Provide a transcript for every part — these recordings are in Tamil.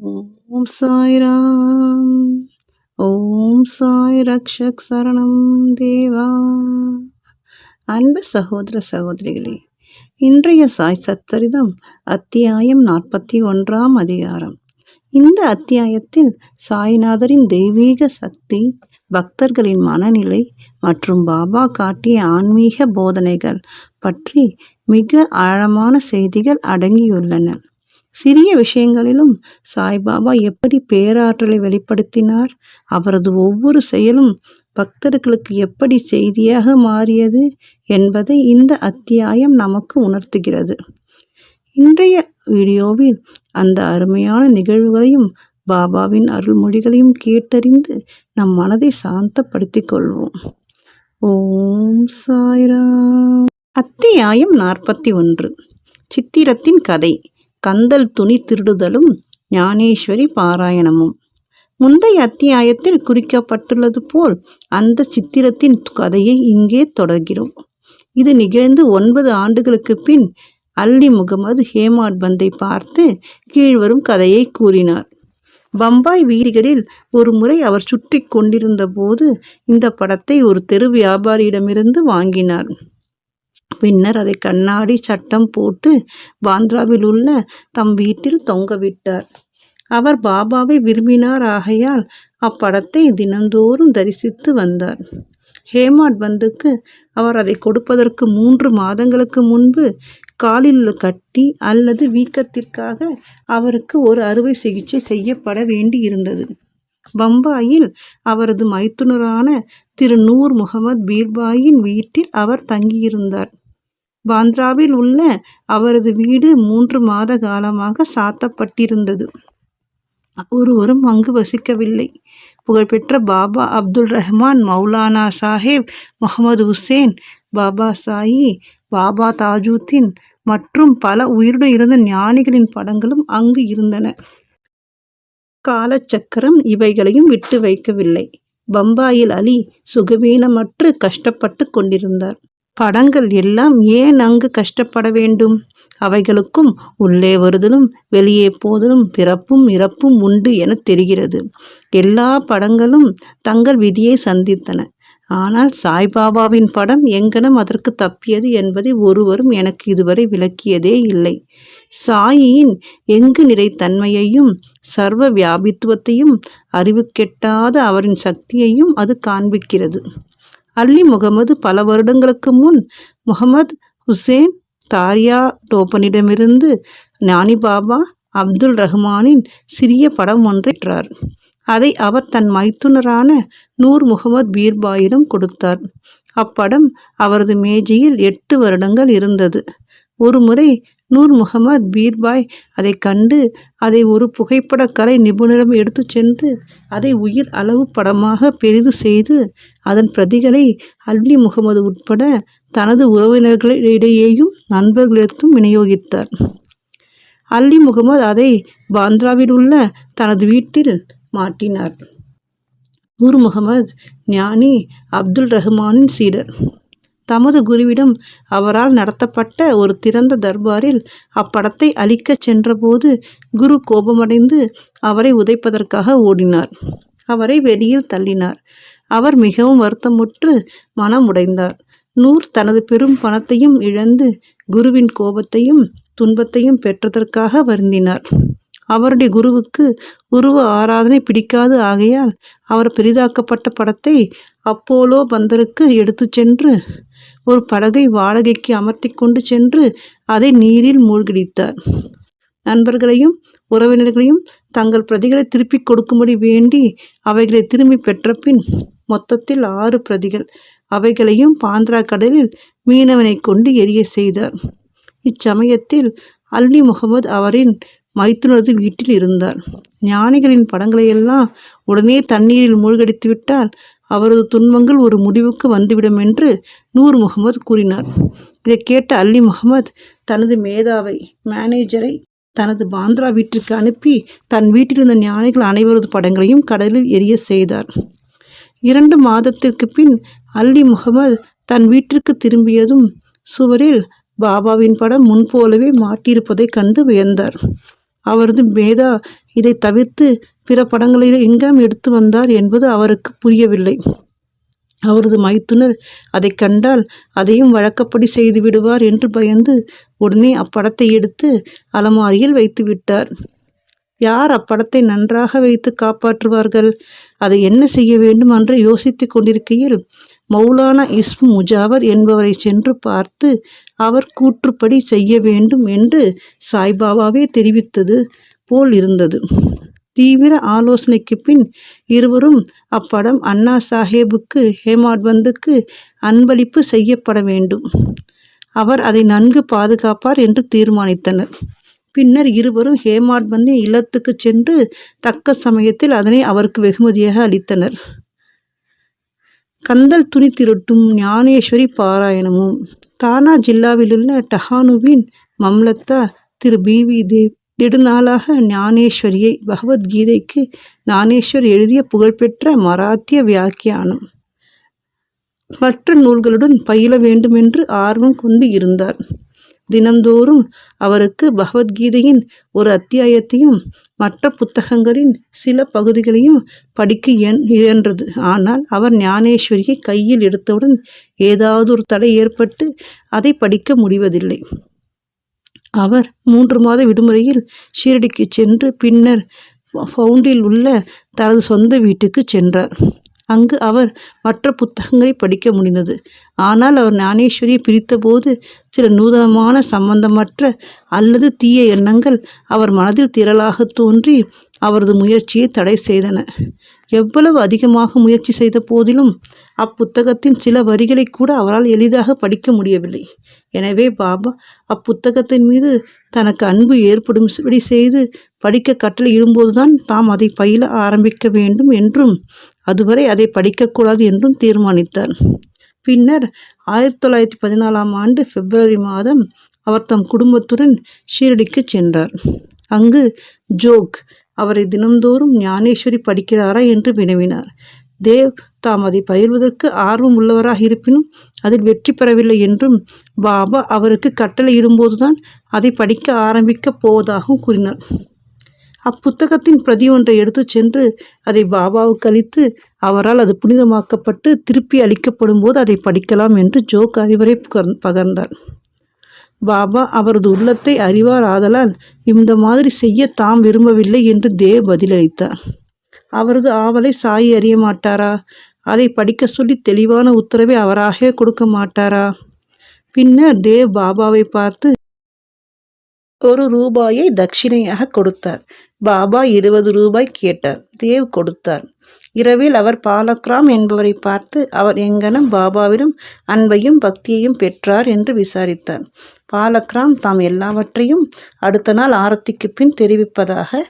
ஓம் சாய்ராம். ஓம் சாய் ரக்ஷக் சரணம் தேவா. அன்பு சகோதர சகோதரிகளே இன்றைய சாய் சச்சரிதம் அத்தியாயம் நாற்பத்தி ஒன்றாம் அதிகாரம். இந்த அத்தியாயத்தில் சாய்நாதரின் தெய்வீக சக்தி பக்தர்களின் மனநிலை மற்றும் பாபா காட்டிய ஆன்மீக போதனைகள் பற்றி மிக ஆழமான செய்திகள் அடங்கியுள்ளன. சிறிய விஷயங்களிலும் சாய்பாபா எப்படி பேராற்றலை வெளிப்படுத்தினார் அவரது ஒவ்வொரு செயலும் பக்தர்களுக்கு எப்படி செய்தியாக மாறியது என்பதை இந்த அத்தியாயம் நமக்கு உணர்த்துகிறது. இன்றைய வீடியோவில் அந்த அருமையான நிகழ்வுகளையும் பாபாவின் அருள்மொழிகளையும் கேட்டறிந்து நம் மனதை சாந்தப்படுத்திக் கொள்வோம். ஓம் சாய்ராம். அத்தியாயம் நாற்பத்தி ஒன்று. சித்திரத்தின் கதை. கந்தல் துணி திருடுதலும் ஞானேஸ்வரி பாராயணமும். முந்தைய அத்தியாயத்தில் குறிக்கப்பட்டுள்ளது போல் அந்த சித்திரத்தின் கதையை இங்கே தொடர்கிறோம். இது நிகழ்ந்து ஒன்பது ஆண்டுகளுக்கு பின் அல்லி முகமது ஹேமாட் பந்தை பார்த்து கீழ்வரும் கதையை கூறினார். பம்பாய் வீதிகளில் ஒரு முறை அவர் சுற்றி கொண்டிருந்த போது இந்த படத்தை ஒரு தெரு வியாபாரியிடமிருந்து வாங்கினார். பின்னர் அதை கண்ணாடி சட்டம் போட்டு பாந்திராவில் உள்ள தம் வீட்டில் தொங்கவிட்டார். அவர் பாபாவை விரும்பினார் ஆகையால் அப்படத்தை தினந்தோறும் தரிசித்து வந்தார். ஹேமாட் பந்துக்கு அவர் அதை கொடுப்பதற்கு மூன்று மாதங்களுக்கு முன்பு காலில் கட்டி அல்லது வீக்கத்திற்காக அவருக்கு ஒரு அறுவை சிகிச்சை செய்யப்பட வேண்டி இருந்தது பம்பாயில் அவரது மைத்துனரான திரு நூர் முகமது பீர்பாயின் வீட்டில் அவர் தங்கியிருந்தார். பாந்த்ராவில் உள்ள அவரது வீடு மூன்று மாத காலமாக சாத்தப்பட்டிருந்தது. ஒருவரும் அங்கு வசிக்கவில்லை. புகழ்பெற்ற பாபா அப்துல் ரஹ்மான் மௌலானா சாஹேப் முகமது ஹுசேன் பாபா சாயி பாபா தாஜூத்தின் மற்றும் பல உயிருடன் இருந்த ஞானிகளின் படங்களும் அங்கு இருந்தன. காலச்சக்கரம் இவைகளையும் விட்டு வைக்கவில்லை. பம்பாயில் அலி சுகவீனமற்று கஷ்டப்பட்டு கொண்டிருந்தார். படங்கள் எல்லாம் ஏன் அங்கு கஷ்டப்பட வேண்டும்? அவைகளுக்கும் உள்ளே வருதலும் வெளியே போதலும் பிறப்பும் இறப்பும் உண்டு என தெரிகிறது. எல்லா படங்களும் தங்கள் விதியை சந்தித்தன. ஆனால் சாய்பாபாவின் படம் எங்கனம் அதற்கு தப்பியது என்பதை ஒருவரும் எனக்கு இதுவரை விளக்கியதே இல்லை. சாயியின் எங்கு நிறைத்தன்மையையும் சர்வ வியாபித்துவத்தையும் அறிவு கெட்டாத அவரின் சக்தியையும் அது காண்பிக்கிறது. அல்லி முகமது பல வருடங்களுக்கு முன் முகமது ஹுசேன் தாரியா டோப்பனிடமிருந்து ஞானி பாபா அப்துல் ரஹ்மானின் சிறிய படம் ஒன்றைற்றார் அதை அவர் தன் மைத்துனரான நூர் முகமது பீர்பாயிடம் கொடுத்தார். அப்படம் அவரது மேஜையில் எட்டு வருடங்கள் இருந்தது. ஒரு முறை நூர் முகமது பீர்பாய் அதை கண்டு அதை ஒரு புகைப்பட கலை நிபுணரிடம் எடுத்து சென்று அதை உயிர் அளவு படமாக பெரிது செய்து அதன் பிரதிகளை அல்லி முகமது உட்பட தனது உறவினர்களிடையேயும் நண்பர்களிடத்தும் விநியோகித்தார். அல்லி முகமது அதை பாந்த்ராவில் உள்ள தனது வீட்டில் மாட்டினார் நூர் முகமது ஞானி அப்துல் ரஹ்மானின் சீடர். தமது குருவிடம் அவரால் நடத்தப்பட்ட ஒரு திறந்த தர்பாரில் அப்படத்தை அழிக்கச் சென்றபோது குரு கோபமடைந்து அவரை உதைப்பதற்காக ஓடினார். அவரை வெளியில் தள்ளினார். அவர் மிகவும் வருத்தமுற்று மனம் உடைந்தார். நூர் தனது பெரும் பணத்தையும் இழந்து குருவின் கோபத்தையும் துன்பத்தையும் பெற்றதற்காக வருந்தினார். அவருடைய குருவுக்கு உருவ ஆராதனை பிடிக்காது ஆகையால் அவர் பெரிதாக்கப்பட்ட படத்தை அப்போலோ பந்தருக்கு எடுத்து சென்று ஒரு படகை வாடகைக்கு அமர்த்தி கொண்டு சென்று அதை நீரில் மூழ்கிடித்தார். நண்பர்களையும் உறவினர்களையும் தங்கள் பிரதிகளை திருப்பி கொடுக்கும்படி வேண்டி அவைகளை திரும்பி பெற்ற பின் மொத்தத்தில் ஆறு பிரதிகள். அவைகளையும் பாந்திரா கடலில் மீனவனை கொண்டு எரிய செய்தார். இச்சமயத்தில் அல்லி முகமது அவரின் மைத்துனரது வீட்டில் இருந்தார். ஞானிகளின் படங்களையெல்லாம் உடனே தண்ணீரில் மூழ்கடித்து விட்டால் அவரது துன்பங்கள் ஒரு முடிவுக்கு வந்துவிடும் என்று நூர் முகமது கூறினார். இதை கேட்ட அல்லி முகமது தனது மேதாவை மேனேஜரை தனது பாந்திரா வீட்டிற்கு அனுப்பி தன் வீட்டிலிருந்த ஞானிகள் அனைவரது படங்களையும் கடலில் எரிய செய்தார். இரண்டு மாதத்திற்கு பின் அல்லி முகமது தன் வீட்டிற்கு திரும்பியதும் சுவரில் பாபாவின் படம் முன்போலவே மாட்டியிருப்பதைக் கண்டு வியந்தார். அவரது மேதா இதை தவிர்த்து பிற படங்களில் எங்காம் எடுத்து வந்தார் என்பது அவருக்கு புரியவில்லை. அவரது மைத்துனர் அதை கண்டால் அதையும் வழக்கப்படி செய்து விடுவார் என்று பயந்து உடனே அப்படத்தை எடுத்து அலமாரியில் வைத்து விட்டார். யார் அப்படத்தை நன்றாக வைத்து காப்பாற்றுவார்கள்? அதை என்ன செய்ய வேண்டும்? என்று யோசித்துக் கொண்டிருக்கையில் மௌலானா இஸ்மு முஜாவர் என்பவரை சென்று பார்த்து அவர் கூற்றுப்படி செய்ய வேண்டும் என்று சாய்பாபாவே தெரிவித்தது போல் இருந்தது. தீவிர ஆலோசனைக்கு பின் இருவரும் அப்படம் அண்ணா சாஹேபுக்கு ஹேமாட்பந்துக்கு அன்பளிப்பு செய்யப்பட வேண்டும். அவர் அதை நன்கு பாதுகாப்பார் என்று தீர்மானித்தனர். பின்னர் இருவரும் ஹேமாட்வந்தின் இல்லத்துக்கு சென்று தக்க சமயத்தில் அதனை அவருக்கு வெகுமதியாக அளித்தனர். கந்தல் துணி திருட்டும் ஞானேஸ்வரி பாராயணமும். தானா ஜில்லாவிலுள்ள டஹானுவின் மம்லத்தா திரு பி வி தேவ் நெடுநாளாக ஞானேஸ்வரியை பகவத்கீதைக்கு ஞானேஸ்வர் எழுதிய புகழ்பெற்ற மராத்திய வியாக்கியானம். மற்ற நூல்களுடன் பயில வேண்டுமென்று ஆர்வம் கொண்டு இருந்தார். தினந்தோறும் அவருக்கு பகவத்கீதையின் ஒரு அத்தியாயத்தையும் மற்ற புத்தகங்களின் சில பகுதிகளையும் படிக்க இயன்றது. ஆனால் அவர் ஞானேஸ்வரியை கையில் எடுத்தவுடன் ஏதாவது ஒரு தடை ஏற்பட்டு அதை படிக்க முடிவதில்லை. அவர் மூன்று மாத விடுமுறையில் ஷீரடிக்கு சென்று பின்னர் ஃபவுண்டில் உள்ள தனது சொந்த வீட்டுக்கு சென்றார். அங்கு அவர் மற்ற புத்தகங்களை படிக்க முடிந்தது. ஆனால் அவர் ஞானேஸ்வரியை பிரித்தபோது சில நூதனமான சம்பந்தமற்ற அல்லது தீய எண்ணங்கள் அவர் மனதில் திரளாக தோன்றி அவரது முயற்சியை தடை செய்தன. எவ்வளவு அதிகமாக முயற்சி செய்த போதிலும் அப்புத்தகத்தின் சில வரிகளை கூட அவரால் எளிதாக படிக்க முடியவில்லை. எனவே பாபா அப்புத்தகத்தின் மீது தனக்கு அன்பு ஏற்படும்படி செய்து படிக்க கட்டளையிடும்போதுதான் தாம் அதை பயில ஆரம்பிக்க வேண்டும் என்றும் அதுவரை அதை படிக்கக்கூடாது என்றும் தீர்மானித்தார். பின்னர் ஆயிரத்தி தொள்ளாயிரத்தி பதினாலாம் ஆண்டு பிப்ரவரி மாதம் அவர் தம் குடும்பத்துடன் ஷீரடிக்கு சென்றார். அங்கு ஜோக் அவரை தினந்தோறும் ஞானேஸ்வரி படிக்கிறாரா என்று வினவினார். தேவ் தாம் அதை பயிர்வதற்கு ஆர்வம் உள்ளவராக இருப்பினும் அதில் வெற்றி பெறவில்லை என்றும் பாபா அவருக்கு கட்டளையிடும்போதுதான் அதை படிக்க ஆரம்பிக்கப் போவதாகவும் கூறினார். அப்புத்தகத்தின் பிரதி ஒன்றை எடுத்துச் சென்று அதை பாபாவுக்கு அளித்து அவரால் அது புனிதமாக்கப்பட்டு திருப்பி அளிக்கப்படும் போது அதை படிக்கலாம் என்று ஜோக் அறிவுரை பகர்ந்தார். பாபா அவரது உள்ளத்தை அறிவார் ஆதலால் இந்த மாதிரி செய்ய தாம் விரும்பவில்லை என்று தேவ் பதிலளித்தார். அவரது ஆவலை சாயி அறிய மாட்டாரா? அதை படிக்க சொல்லி தெளிவான உத்தரவை அவராகவே கொடுக்க மாட்டாரா? பின்னர் தேவ் பாபாவை பார்த்து ஒரு ரூபாயை தட்சிணையாக கொடுத்தார். பாபா இருபது ரூபாய் கேட்டார். தேவ் கொடுத்தார். இரவில் அவர் பாலக்ராம் என்பவரை பார்த்து அவர் எங்கனம் பாபாவிடம் அன்பையும் பக்தியையும் பெற்றார் என்று விசாரித்தார். பாலக்ராம் தாம் எல்லாவற்றையும் அடுத்த நாள் ஆரத்திக்கு பின் தெரிவிப்பதாக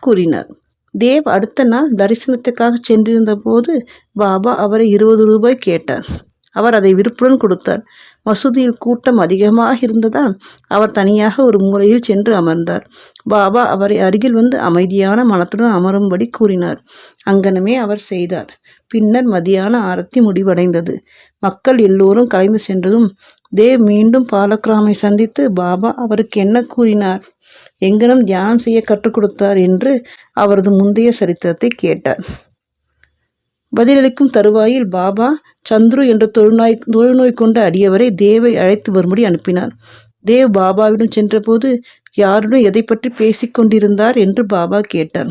கூறினார். தேவ் அடுத்த நாள் தரிசனத்துக்காக சென்றிருந்த போது பாபா அவரை இருபது ரூபாய் கேட்டார். அவர் அதை விருப்புடன் கொடுத்தார். மசூதியில் கூட்டம் அதிகமாக இருந்ததால் அவர் தனியாக ஒரு மூலையில் சென்று அமர்ந்தார். பாபா அவரை அருகில் வந்து அமைதியான மனத்துடன் அமரும்படி கூறினார். அங்கனமே அவர் செய்தார். பின்னர் மதியான ஆரத்தி முடிவடைந்தது. மக்கள் எல்லோரும் கலைந்து சென்றதும் தேவ் மீண்டும் பாலக்ராமை சந்தித்து பாபா அவருக்கு என்ன கூறினார்? எங்கனம் தியானம் செய்ய கற்றுக் கொடுத்தார் என்று அவரது முந்தைய சரித்திரத்தை கேட்டார். பதிலளிக்கும் தருவாயில் பாபா சந்துரு என்ற தொழுநோய் தொழுநோய் கொண்ட அடியவரை தேவை அழைத்து வரும்படி அனுப்பினார். தேவ் பாபாவிடம் சென்றபோது யாருடன் எதை பற்றி பேசிக்கொண்டிருந்தார் என்று பாபா கேட்டார்.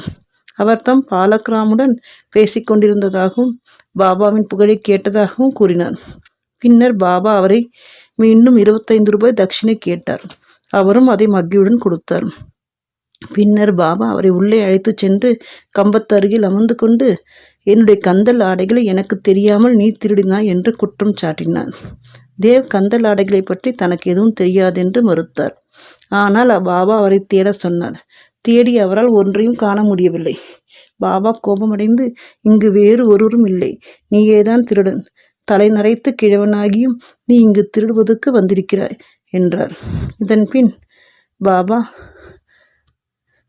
அவர் தம் பாலக்ராமுடன் பேசிக்கொண்டிருந்ததாகவும் பாபாவின் புகழை கேட்டதாகவும் கூறினார். பின்னர் பாபா அவரை மீண்டும் இருபத்தைந்து ரூபாய் தட்சிணை கேட்டார். அவரும் அதை மகிழ்வுடன் கொடுத்தார். பின்னர் பாபா அவரை உள்ளே அழைத்துச் சென்று கம்பத்தருகில் அமர்ந்து கொண்டு என்னுடைய கந்தல் ஆடைகளை எனக்கு தெரியாமல் நீ திருடினாய் என்று குற்றம் சாட்டினான். தேவ் கந்தல் ஆடைகளை பற்றி தனக்கு எதுவும் தெரியாதென்று மறுத்தார். ஆனால் பாபா அவரை தேட சொன்னார். தேடி அவரால் ஒன்றையும் காண முடியவில்லை. பாபா கோபமடைந்து இங்கு வேறு ஒருவரும் இல்லை. நீயேதான் திருடன். தலை நரைத்து கிழவனாகியும் நீ இங்கு திருடுவதற்கு வந்திருக்கிறாய் என்றார். இதன் பின் பாபா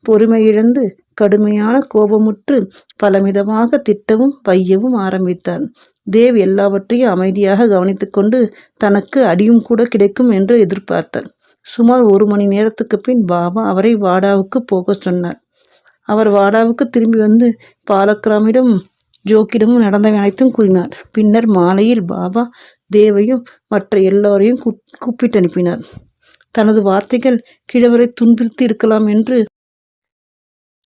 பொறுமையிழந்து கடுமையான கோபமுற்று பலவிதமாக திட்டவும் பையவும் ஆரம்பித்தார் தேவ் எல்லாவற்றையும் அமைதியாக கவனித்துக்கொண்டு தனக்கு அடியும் கூட கிடைக்கும் என்று எதிர்பார்த்தார் சுமார் ஒரு மணி நேரத்துக்கு பின் பாபா அவரை வாடாவுக்கு போக சொன்னார். அவர் வாடாவுக்கு திரும்பி வந்து பாலக்கிராமிடம் ஜோக்கிடமும் நடந்தவை அனைத்தும் கூறினார். பின்னர் மாலையில் பாபா தேவையும் மற்ற எல்லோரையும் கூப்பிட்டு அனுப்பினார் தனது வார்த்தைகள் கிழவரை துன்புறுத்தி இருக்கலாம் என்று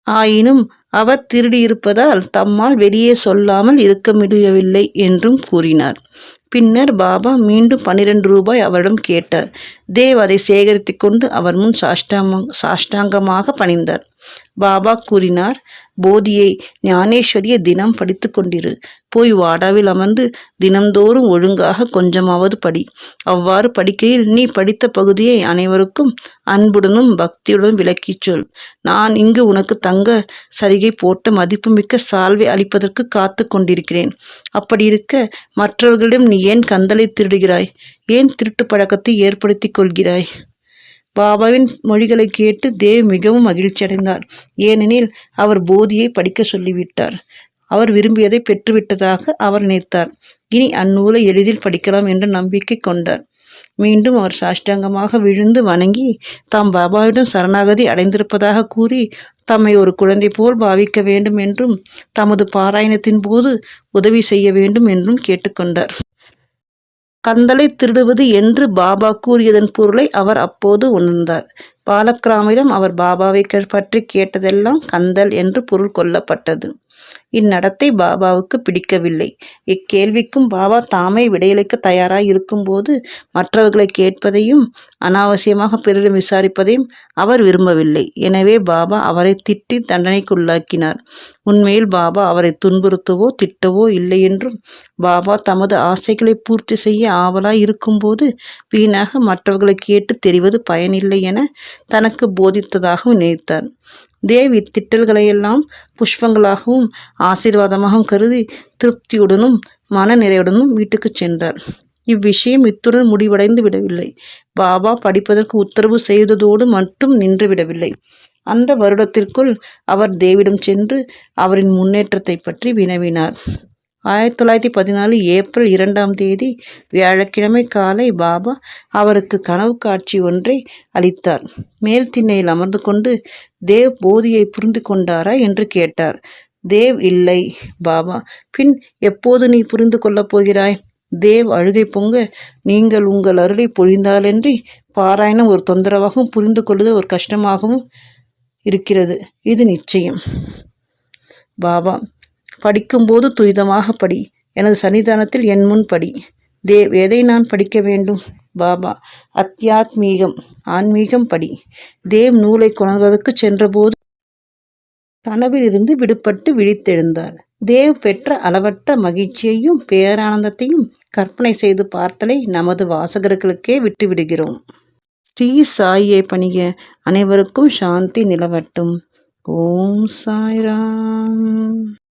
ஆயினும் அவர் திருடியிருப்பதால் தம்மால் வெளியே சொல்லாமல் இருக்க முடியவில்லை என்றும் கூறினார். பின்னர் பாபா மீண்டும் பன்னிரண்டு ரூபாய் அவரிடம் கேட்டார். தேவ் அதை சேகரித்து கொண்டு அவர் முன் சாஷ்டாம சாஷ்டாங்கமாக பணிந்தார். பாபா கூறினார் போதியை ஞானேஸ்வரியை தினம் படித்து கொண்டிரு. போய் வாடாவில் அமர்ந்து தினந்தோறும் ஒழுங்காக கொஞ்சமாவது படி. அவ்வாறு படிக்கையில் நீ படித்த பகுதியை அனைவருக்கும் அன்புடனும் பக்தியுடனும் விளக்கிச் சொல். நான் இங்கு உனக்கு தங்க சரிகை போட்ட மதிப்புமிக்க சால்வை அளிப்பதற்கு காத்து கொண்டிருக்கிறேன். அப்படி இருக்க மற்றவர்களிடம் நீ ஏன் கந்தலை திருடுகிறாய்? ஏன் திருட்டு பழக்கத்தை ஏற்படுத்தி கொள்கிறாய்? பாபாவின் மொழிகளை கேட்டு தேவ் மிகவும் மகிழ்ச்சி அடைந்தார் ஏனெனில் அவர் போதியை படிக்க சொல்லிவிட்டார். அவர் விரும்பியதை பெற்றுவிட்டதாக அவர் நினைத்தார். இனி அந்நூலை எளிதில் படிக்கலாம் என்ற நம்பிக்கை கொண்டார். மீண்டும் அவர் சாஷ்டாங்கமாக விழுந்து வணங்கி தாம் பாபாவிடம் சரணாகதி அடைந்திருப்பதாக கூறி தம்மை ஒரு குழந்தை போல் பாவிக்க வேண்டும் என்றும் தமது பாராயணத்தின் போது உதவி செய்ய வேண்டும் என்றும் கேட்டுக்கொண்டார் கந்தலை திருடுவது என்று பாபா கூறியதன் பொருளை அவர் அப்போது உணர்ந்தார். பாலக்கிராமிடம் அவர் பாபாவை பற்றி கேட்டதெல்லாம் கந்தல் என்று பொருள் கொள்ளப்பட்டது. இந்நடத்தை பாபாவுக்கு பிடிக்கவில்லை. இக்கேள்விக்கும் பாபா தாமே விடையளிக்க தயாராய் இருக்கும்போது மற்றவர்களை கேட்பதையும் அனாவசியமாக பிறரிடம் விசாரிப்பதையும் அவர் விரும்பவில்லை. எனவே பாபா அவரை திட்டி தண்டனைக்குள்ளாக்கினார். உண்மையில் பாபா அவரை துன்புறுத்தவோ திட்டவோ இல்லை என்றும் பாபா தமது ஆசைகளை பூர்த்தி செய்ய ஆவலாய் இருக்கும்போது வீணாக மற்றவர்களை கேட்டு தெரிவது பயனில்லை என தனக்கு போதித்ததாகவும் நினைத்தார். தேவி திட்டல்களையெல்லாம் புஷ்பங்களாகவும் ஆசீர்வாதமாகவும் கருதி திருப்தியுடனும் மன நிறைவுடனும் வீட்டுக்கு சென்றார். இவ்விஷயம் இத்துடன் முடிவடைந்து விடவில்லை. பாபா படிப்பதற்கு உத்தரவு செய்ததோடு மட்டும் நின்று விடவில்லை. அந்த வருடத்திற்குள் அவர் தேவிடம் சென்று அவரின் முன்னேற்றத்தை பற்றி வினவினார். ஆயிரத்தி தொள்ளாயிரத்தி பதினாலு ஏப்ரல் இரண்டாம் தேதி வியாழக்கிழமை காலை பாபா அவருக்கு கனவு காட்சி ஒன்றை அளித்தார். மேல் திண்ணையில் அமர்ந்து கொண்டு தேவ் போதியை புரிந்து கொண்டாரா என்று கேட்டார். தேவ் இல்லை பாபா பின் எப்போது நீ புரிந்து கொள்ளப் போகிறாய்? தேவ் அழுகை பொங்க நீங்கள் உங்கள் அருளை பொழிந்தாலன்றி பாராயணம் ஒரு தொந்தரவாகவும் புரிந்து கொள்வது ஒரு கஷ்டமாகவும் இருக்கிறது. இது நிச்சயம். பாபா படிக்கும்போது துரிதமாக படி. எனது சன்னிதானத்தில் என் முன் படி. தேவ் எதை நான் படிக்க வேண்டும்? பாபா அத்தியாத்மீகம் ஆன்மீகம் படி. தேவ் நூலை கொணர்வதற்கு சென்றபோது கனவிலிருந்து விடுபட்டு விழித்தெழுந்தார். தேவ் பெற்ற அளவற்ற மகிழ்ச்சியையும் பேரானந்தத்தையும் கற்பனை செய்து பார்த்தலை நமது வாசகர்களுக்கே விட்டுவிடுகிறோம். ஸ்ரீ சாயை பணிக. அனைவருக்கும் சாந்தி நிலவட்டும். ஓம் சாய்ராம்.